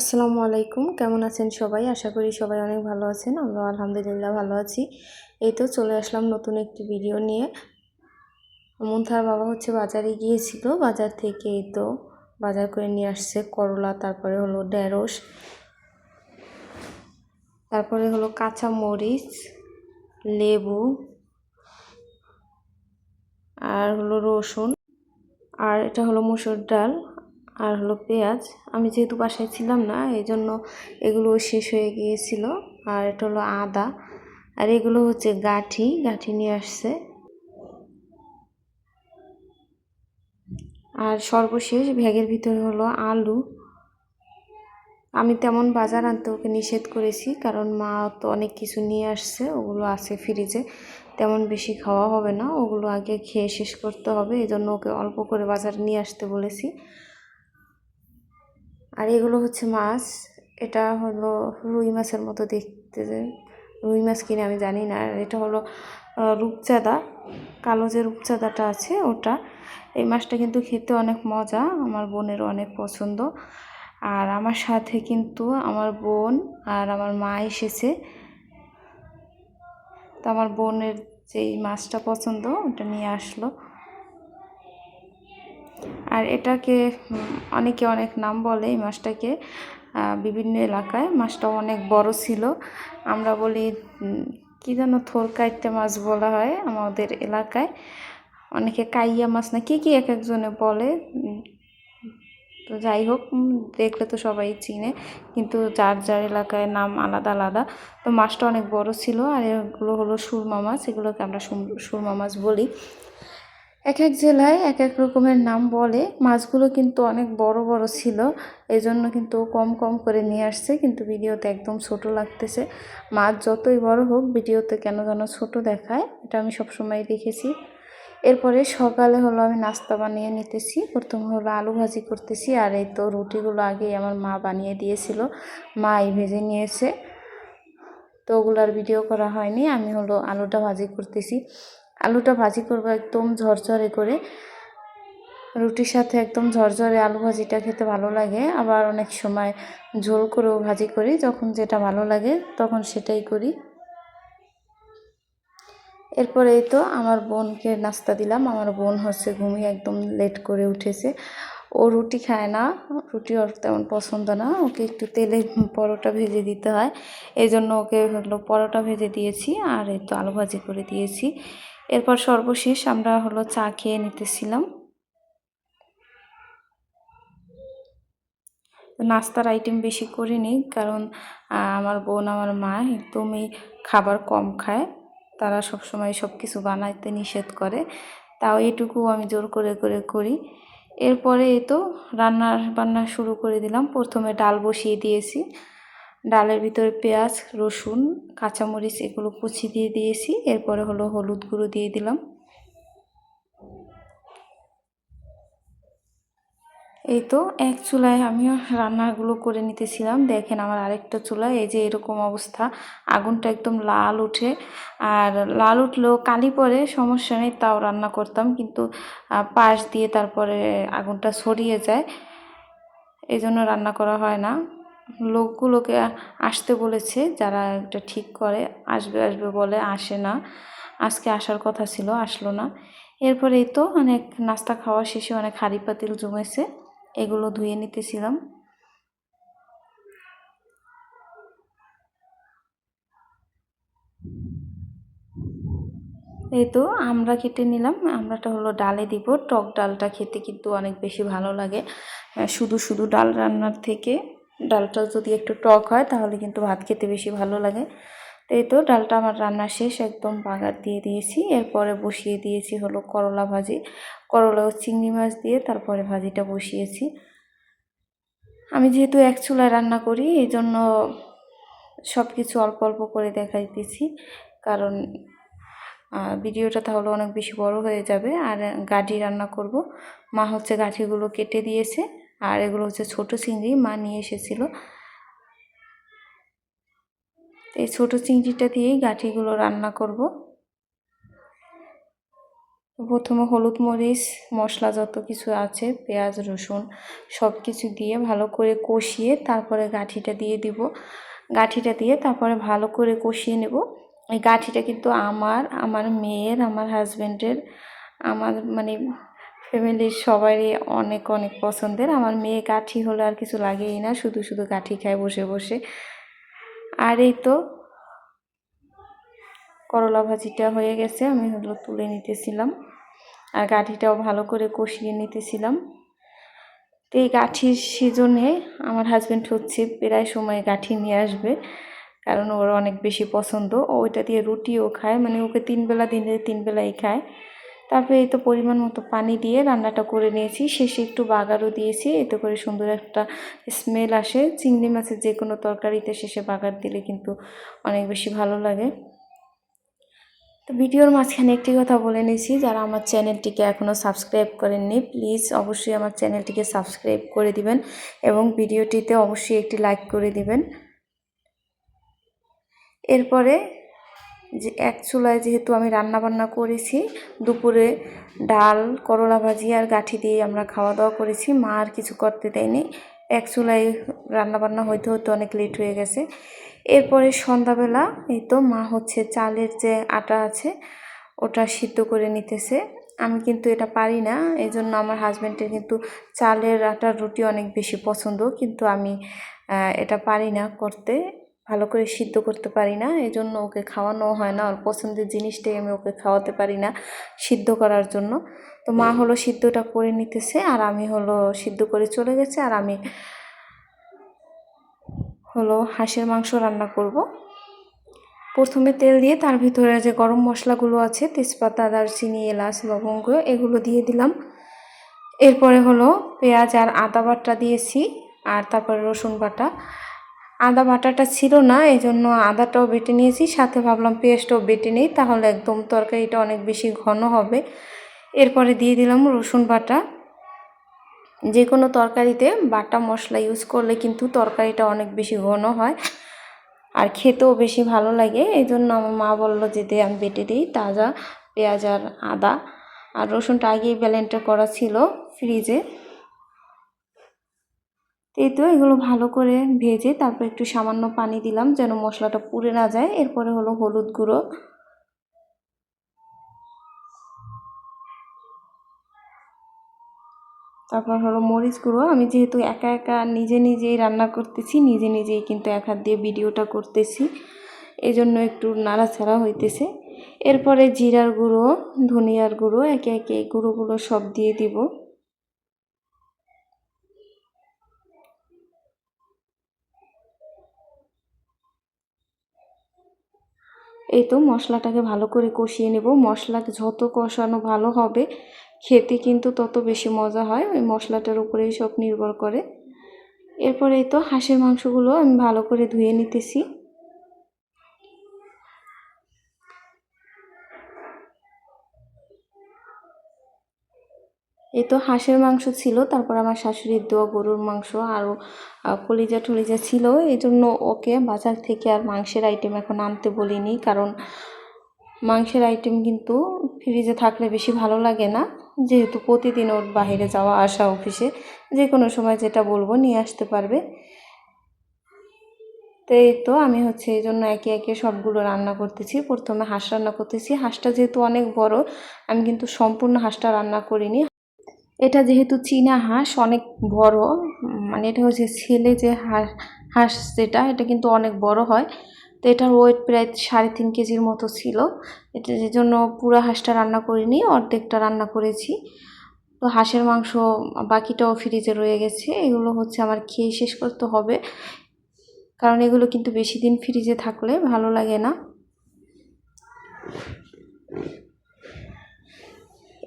আসসালামু আলাইকুম। কেমন আছেন সবাই? আশা করি সবাই অনেক ভালো আছেন। আমরা আলহামদুলিল্লাহ ভালো আছি। এই তো চলে আসলাম নতুন একটি ভিডিও নিয়ে। মুন্থার বাবা হচ্ছে বাজারে গিয়েছিল। বাজার থেকে এই তো বাজার করে নিয়ে আসছে করলা, তারপরে হলো ঢেঁড়স, তারপরে হলো কাঁচা মরিচ, লেবু আর হলো রসুন। আর এটা হলো মুসুর ডাল। আর হলো পেঁয়াজ। আমি যেহেতু বাসায় ছিলাম না এই জন্য এগুলো শেষ হয়ে গিয়েছিল। আর এটা হলো আদা। আর এগুলো হচ্ছে গাঠি। গাঠি নিয়ে আসছে। আর সর্বশেষ ব্যাগের ভিতরে হলো আলু। আমি তেমন বাজার আনতে ওকে নিষেধ করেছি, কারণ মা তো অনেক কিছু নিয়ে আসছে, ওগুলো আছে ফ্রিজে তেমন বেশি খাওয়া হবে না, ওগুলো আগে খেয়ে শেষ করতে হবে। এই জন্য ওকে অল্প করে বাজার নিয়ে আসতে বলেছি। আর এগুলো হচ্ছে মাছ। এটা হলো রুই মাছের মতো দেখতে রুই মাছ কিনে আমি জানি না। আর এটা হলো রূপচাঁদা, কালো যে রূপচাঁদাটা আছে ওটা। এই মাছটা কিন্তু খেতে অনেক মজা, আমার বোনেরও অনেক পছন্দ। আর আমার সাথে কিন্তু আমার বোন আর আমার মা এসেছে। তো আমার বোনের যেই মাছটা পছন্দ ওটা নিয়ে আসলো। আর এটাকে অনেকে অনেক নাম বলে এই মাছটাকে। বিভিন্ন এলাকায় মাছটা অনেক বড় ছিল। আমরা বলি কী যেন থোর কাইটে মাছ বলা হয় আমাদের এলাকায়। অনেকে কাইয়া মাছ না, কী কী এক একজনে বলে। তো যাই হোক দেখলে তো সবাই চিনে। কিন্তু যার যার এলাকায় নাম আলাদা আলাদা। তো মাছটা অনেক বড় ছিল আর এগুলো হলো সুরমা মাছ। এগুলোকে আমরা সুরমা মাছ বলি। এক এক জেলায় এক এক রকমের নাম বলে। মাছগুলো কিন্তু অনেক বড় বড় ছিল। এই জন্য কিন্তু কম কম করে নিয়ে আসছে। কিন্তু ভিডিওতে একদম ছোট লাগতেছে। মাছ যতই বড় হোক, ভিডিওতে কেন যেন ছোট দেখায়। এটা আমি সবসময় দেখেছি। এরপরে সকালে হলো আমি নাস্তা বানিয়ে নিতেছি। প্রথমে হলো আলু ভাজি করতেছি। আর এই তো রুটিগুলো আগেই আমার মা বানিয়ে দিয়েছিল। মা এই ভেজে নিয়েছে। তো ওগুলার ভিডিও করা হয়নি। আমি হলো আলুটা ভাজি করতেছি। আলুটা ভাজি করব একদম ঝরঝরে করে। রুটির সাথে একদম ঝরঝরে আলু ভাজিটা খেতে ভালো লাগে। আবার অনেক সময় ঝোল করেও ভাজি করি, যখন যেটা ভালো লাগে তখন সেটাই করি। এরপরে তো আমার বোনকে নাস্তা দিলাম। আমার বোন হচ্ছে ঘুমিয়ে একদম লেট করে উঠেছে। ও রুটি খায় না, রুটি ওর তেমন পছন্দ না। ওকে একটু তেলে পরোটা ভেজে দিতে হয়। এই জন্য ওকে হলো পরোটা ভেজে দিয়েছি আর এই তো আলু ভাজি করে দিয়েছি। এরপর সর্বশেষ আমরা হলো চা খেয়ে নিতেছিলাম। নাস্তার আইটেম বেশি করিনি কারণ আমার বোন, আমার মা একদমই খাবার কম খায়। তারা সব সময় সব কিছু বানাইতে নিষেধ করে। তাও এটুকু আমি জোর করে করে করি। এরপরে এই তো রান্নার বান্না শুরু করে দিলাম। প্রথমে ডাল বসিয়ে দিয়েছি। ডালের ভিতরে পেঁয়াজ, রসুন, কাঁচামরিচ এগুলো কুচি দিয়ে দিয়েছি। এরপরে হলো হলুদ গুঁড়ো দিয়ে দিলাম। এই তো এক চুলায় আমিও রান্নাগুলো করে নিতেছিলাম। দেখেন আমার আরেকটা চুলায় এই যে এরকম অবস্থা। আগুনটা একদম লাল উঠে আর লাল উঠলেও কালি পরে, সমস্যা নেই, তাও রান্না করতাম। কিন্তু পাশ দিয়ে তারপরে আগুনটা ছড়িয়ে যায়। এই জন্য রান্না করা হয় না। লোকগুলোকে আসতে বলেছে, যারা এটা ঠিক করে, আসবে আসবে বলে আসে না। আজকে আসার কথা ছিল, আসলো না। এরপরেই তো অনেক নাস্তা খাওয়া শেষে অনেক হাঁড়ি পাতিল জমেছে, এগুলো ধুয়ে নিতেছিলাম। এই তো আমরা কেটে নিলাম, আমরাটা হলো ডালে দিব। টক ডালটা খেতে কিন্তু অনেক বেশি ভালো লাগে। শুধু শুধু ডাল রান্নার থেকে। ডালটা যদি একটু টক হয়, তাহলে কিন্তু ভাত খেতে বেশি ভালো লাগে। তো এই তো ডালটা আমার রান্না শেষ, একদম বাগার দিয়ে দিয়েছি। এরপরে বসিয়ে দিয়েছি হলো করলা ভাজি। করলা ও চিংড়ি মাছ দিয়ে তারপরে ভাজিটা বসিয়েছি। আমি যেহেতু এক চুলায় রান্না করি এই জন্য সব কিছু অল্প অল্প করে দেখাইতেছি কারণ ভিডিওটা তাহলে অনেক বেশি বড় হয়ে যাবে। আর গাঠি রান্না করব। মা হচ্ছে গাঠিগুলো কেটে দিয়েছে। আর এগুলো হচ্ছে ছোট চিংড়ি, মা নিয়ে এসেছিল। এই ছোট চিংড়িটা দিয়েই গাঠিগুলো রান্না করব। প্রথমে হলুদ মরিচ, মশলা যত কিছু আছে, পেঁয়াজ, রসুন সব কিছু দিয়ে ভালো করে কষিয়ে তারপরে গাঠিটা দিয়ে দিব। গাঠিটা দিয়ে তারপরে ভালো করে কষিয়ে নেব। এই গাঠিটা কিন্তু আমার আমার মেয়ের, আমার হাজব্যান্ডের আমার মানে ফ্যামিলির সবারই অনেক অনেক পছন্দের। আমার মেয়ে কাঠি হলে আর কিছু লাগেই না, শুধু শুধু কাঠি খায় বসে বসে। আর এই তো করলা ভাজিটা হয়ে গেছে, আমি হলো তুলে নিতেছিলাম। আর গাঠিটাও ভালো করে কষিয়ে নিতেছিলাম। তো এই গাঠির সিজনে আমার হাজব্যান্ড হচ্ছে প্রায় সময় গাঠি নিয়ে আসবে, কারণ ওর অনেক বেশি পছন্দ। ওইটা দিয়ে রুটিও খায় মানে ওকে তিন বেলা দিনে তিন বেলাই খায়। তারপরে এই তো পরিমাণ মতো পানি দিয়ে রান্নাটা করে নিয়েছি। শেষে একটু বাগারও দিয়েছি, এতে করে সুন্দর একটা স্মেল আসে। চিংড়ি মাছের যে কোনো তরকারিতে শেষে বাগার দিলে কিন্তু অনেক বেশি ভালো লাগে। তো ভিডিওর মাঝখানে একটি কথা বলে নিয়েছি, যারা আমার চ্যানেলটিকে এখনও সাবস্ক্রাইব করেননি, প্লিজ অবশ্যই আমার চ্যানেলটিকে সাবস্ক্রাইব করে দিবেন এবং ভিডিওটিতে অবশ্যই একটি লাইক করে দিবেন। এরপরে যে এক চুলায় যেহেতু আমি রান্না বান্না করেছি, দুপুরে ডাল, করলা ভাজি আর গাঠি দিয়ে আমরা খাওয়া দাওয়া করেছি। মা আর কিছু করতে দেয়নি। এক চুলায় রান্নাবান্না হইতে হতে অনেক লেট হয়ে গেছে। এরপরে সন্ধ্যাবেলা, এই তো মা হচ্ছে চালের যে আটা আছে, ওটা সিদ্ধ করে নিতেছে। আমি কিন্তু এটা পারি না এই জন্য আমার হাজব্যান্ডের কিন্তু চালের আটার রুটি অনেক বেশি পছন্দ, কিন্তু আমি এটা পারি না করতে। ভালো করে সিদ্ধ করতে পারি না এই জন্য ওকে খাওয়ানো হয় না। ওর পছন্দের জিনিসটাই আমি ওকে খাওয়াতে পারি না সিদ্ধ করার জন্য। তো মা হলো সিদ্ধটা করে নিতেছে আর আমি হলো সিদ্ধ করে চলে গেছে আর আমি হলো হাঁসের মাংস রান্না করব। প্রথমে তেল দিয়ে তার ভিতরে যে গরম মশলাগুলো আছে, তেজপাতা, দারচিনি, এলাচ, লবঙ্গ, এগুলো দিয়ে দিলাম। এরপরে হলো পেঁয়াজ আর আদা বাটা দিয়েছি আর তারপরে রসুন বাটা। আদা বাটাটা ছিল না এই জন্য আদাটাও বেটে নিয়েছি। সাথে ভাবলাম পেঁয়াজটাও বেটে নিই, তাহলে একদম তরকারিটা অনেক বেশি ঘন হবে। এরপরে দিয়ে দিলাম রসুন বাটা। যে কোনো তরকারিতে বাটা মশলা ইউজ করলে কিন্তু তরকারিটা অনেক বেশি ঘন হয় আর খেতেও বেশি ভালো লাগে। এই জন্য আমার মা বলল যে, দে, আমি বেটে দিই। তাজা পেঁয়াজ আর আদা। আর রসুনটা আগেই ব্যালেন্টটা করা ছিল ফ্রিজে এই তো এগুলো ভালো করে ভেজে তারপর একটু সামান্য পানি দিলাম যেন মশলাটা পুড়ে না যায়। এরপরে হলো হলুদ গুঁড়ো। তারপর হলো মরিচ গুঁড়ো। আমি যেহেতু একা একা নিজে নিজেই রান্না করতেছি, নিজে নিজেই কিন্তু এক হাত দিয়ে ভিডিওটা করতেছি এই জন্য একটু নাড়াছাড়া হইতেছে। এরপরে জিরার গুঁড়ো, ধনিয়ার গুঁড়ো, একে একে গুঁড়োগুলো সব দিয়ে দিব। এই তো মশলাটাকে ভালো করে কষিয়ে নেব। মশলা যত কষানো ভালো হবে, খেতে কিন্তু তত বেশি মজা হয়। ওই মশলাটার উপরেই সব নির্ভর করে। এরপরে এই তো হাঁসের মাংসগুলো আমি ভালো করে ধুয়ে নিতেছি। এই তো হাঁসের মাংস ছিল, তারপর আমার শাশুড়ির দোয়া গরুর মাংস আরও কলিজা টলিজা ছিল। এই জন্য ওকে বাজার থেকে আর মাংসের আইটেম এখন আনতে বলিনি, কারণ মাংসের আইটেম কিন্তু ফ্রিজে থাকলে বেশি ভালো লাগে না। যেহেতু প্রতিদিন ওর বাহিরে যাওয়া আসা অফিসে যে কোনো সময় যেটা বলব নিয়ে আসতে পারবে। তো এই তো আমি হচ্ছে এই জন্য একে একে সবগুলো রান্না করতেছি। প্রথমে হাঁস রান্না করতেছি। হাঁসটা যেহেতু অনেক বড়, আমি কিন্তু সম্পূর্ণ হাঁসটা রান্না করিনি। এটা যেহেতু চীনা হাঁস, অনেক বড় মানে এটা হচ্ছে ছেলে যে হাঁস হাঁস যেটা, এটা কিন্তু অনেক বড় হয়। তো এটার ওয়েট প্রায় সাড়ে তিন কেজির মতো ছিল। এটা যে জন্য পুরো হাঁসটা রান্না করিনি, অর্ধেকটা রান্না করেছি। তো হাঁসের মাংস বাকিটাও ফ্রিজে রয়ে গেছে। এগুলো হচ্ছে আমার খেয়ে শেষ করতে হবে। কারণ এগুলো কিন্তু বেশি দিন ফ্রিজে থাকলে ভালো লাগে না।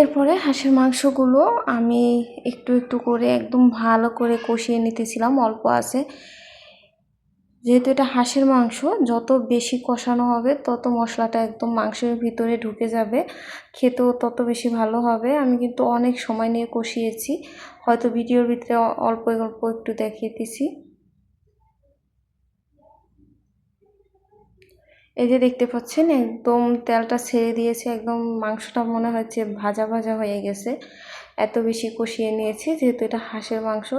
এরপরে হাঁসের মাংসগুলো আমি একটু একটু করে একদম ভালো করে কষিয়ে নিতেছিলাম, অল্প আছে। যেহেতু এটা হাঁসের মাংস, যত বেশি কষানো হবে তত মশলাটা একদম মাংসের ভিতরে ঢুকে যাবে। খেতেও তত বেশি ভালো হবে। আমি কিন্তু অনেক সময় নিয়ে কষিয়েছি। হয়তো ভিডিওর ভিতরে অল্প অল্প একটু দেখিয়ে দিছি। এই যে দেখতে পাচ্ছেন, একদম তেলটা ছেড়ে দিয়েছে, একদম মাংসটা মনে হচ্ছে ভাজা ভাজা হয়ে গেছে। এত বেশি কষিয়ে নিয়েছি, যেহেতু এটা হাঁসের মাংস,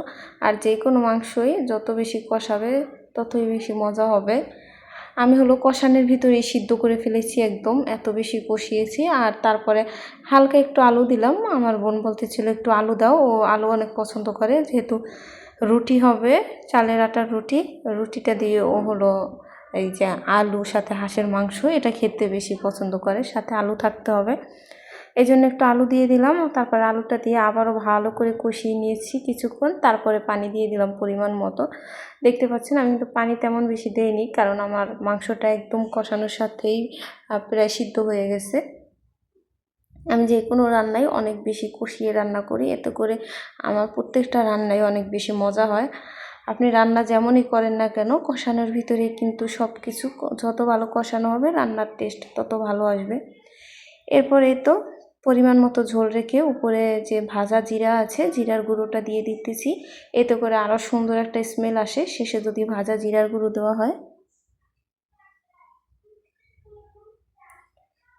আর যে কোনো মাংসই যত বেশি কষাবে, ততই বেশি মজা হবে। আমি হলো কষানের ভিতরে সিদ্ধ করে ফেলেছি একদম, এত বেশি কষিয়েছি। আর তারপরে হালকা একটু আলু দিলাম, আমার বোন বলতেছিল একটু আলু দাও, ও আলু অনেক পছন্দ করে, যেহেতু রুটি হবে, চালের আটার রুটি, রুটিটা দিয়ে ও হলো এই যে আলু, সাথে হাঁসের মাংস, এটা খেতে বেশি পছন্দ করে। সাথে আলু থাকতে হবে। এই জন্য একটু আলু দিয়ে দিলাম। তারপর আলুটা দিয়ে আবারও ভালো করে কষিয়ে নিয়েছি কিছুক্ষণ। তারপরে পানি দিয়ে দিলাম পরিমাণ মতো। দেখতে পাচ্ছেন, আমি কিন্তু পানি তেমন বেশি দেইনি, কারণ আমার মাংসটা একদম কষানোর সাথেই প্রায় সিদ্ধ হয়ে গেছে। আমি যে কোনো রান্নাই অনেক বেশি কষিয়ে রান্না করি। এতে করে আমার প্রত্যেকটা রান্নাই অনেক বেশি মজা হয়। আপনি রান্না যেমনই করেন না কেন, কষানোর ভিতরে কিন্তু সব কিছু যত ভালো কষানো হবে রান্নার টেস্ট তত ভালো আসবে। এরপরে তো পরিমাণ মতো ঝোল রেখে উপরে যে ভাজা জিরা আছে, জিরার গুঁড়োটা দিয়ে দিতেছি। এতে করে আরও সুন্দর একটা স্মেল আসে। শেষে যদি ভাজা জিরার গুঁড়ো দেওয়া হয়।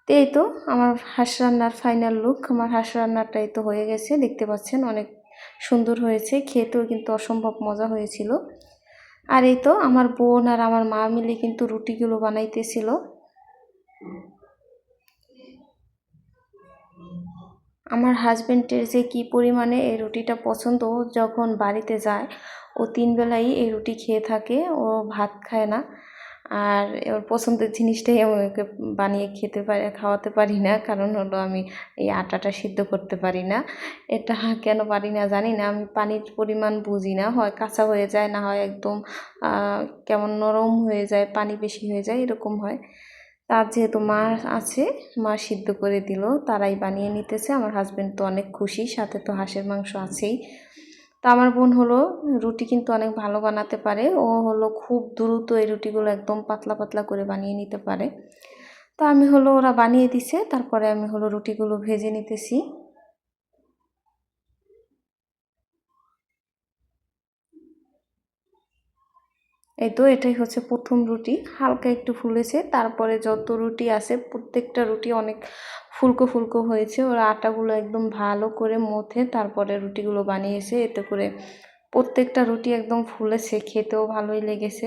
এই তো আমার হাঁস রান্নার ফাইনাল লুক আমার হাঁস রান্নাটা এই তো হয়ে গেছে, দেখতে পাচ্ছেন অনেক সুন্দর হয়েছে, খেতেও কিন্তু অসম্ভব মজা হয়েছিল। আর এই তো আমার বোন আর আমার মা মিলে কিন্তু রুটিগুলো বানাইতেছিল। আমার হাজব্যান্ডের যে কি পরিমাণে এই রুটিটা পছন্দ, যখন বাড়িতে যায়, ও তিন বেলাই এই রুটি খেয়ে থাকে, ও ভাত খায় না। আর ওর পছন্দের জিনিসটাই আমি ওকে বানিয়ে খেতে পারি, খাওয়াতে পারি না। কারণ হলো আমি এই আটাটা সিদ্ধ করতে পারি না। এটা কেন পারি না জানি না, আমি পানির পরিমাণ বুঝি না। হয় কাঁচা হয়ে যায়, না হয় একদম কেমন নরম হয়ে যায়, পানি বেশি হয়ে যায়, এরকম হয়। তার যেহেতু মা আছে, মা সিদ্ধ করে দিল, তারাই বানিয়ে নিতেছে। আমার হাজব্যান্ড তো অনেক খুশি, সাথে তো হাঁসের মাংস আছেই। তো আমার বোন হলো রুটি কিন্তু অনেক ভালো বানাতে পারে। ও হলো খুব দ্রুত এই রুটিগুলো একদম পাতলা পাতলা করে বানিয়ে নিতে পারে। তো আমি হলো ওরা বানিয়ে দিছে, তারপরে আমি হলো রুটিগুলো ভেজে নিতেছি। এই তো এটাই হচ্ছে প্রথম রুটি। হালকা একটু ফুলেছে, তারপরে যত রুটি আছে, প্রত্যেকটা রুটি অনেক ফুলকো ফুলকো হয়েছে। ওরা আটাগুলো একদম ভালো করে মথে তারপরে রুটিগুলো বানিয়েছে। এতে করে প্রত্যেকটা রুটি একদম ফুলেছে, খেতেও ভালোই লেগেছে।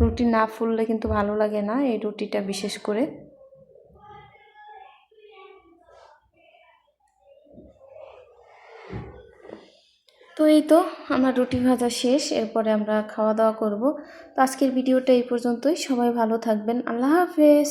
রুটি না ফুললে কিন্তু ভালো লাগে না, এই রুটিটা বিশেষ করে। তো এই তো, আমার রুটি ভাজা শেষ, এরপরে আমরা খাওয়া দাওয়া করব। তো আজকের ভিডিওটা এই পর্যন্তই, সবাই ভালো থাকবেন, আল্লাহ হাফেজ।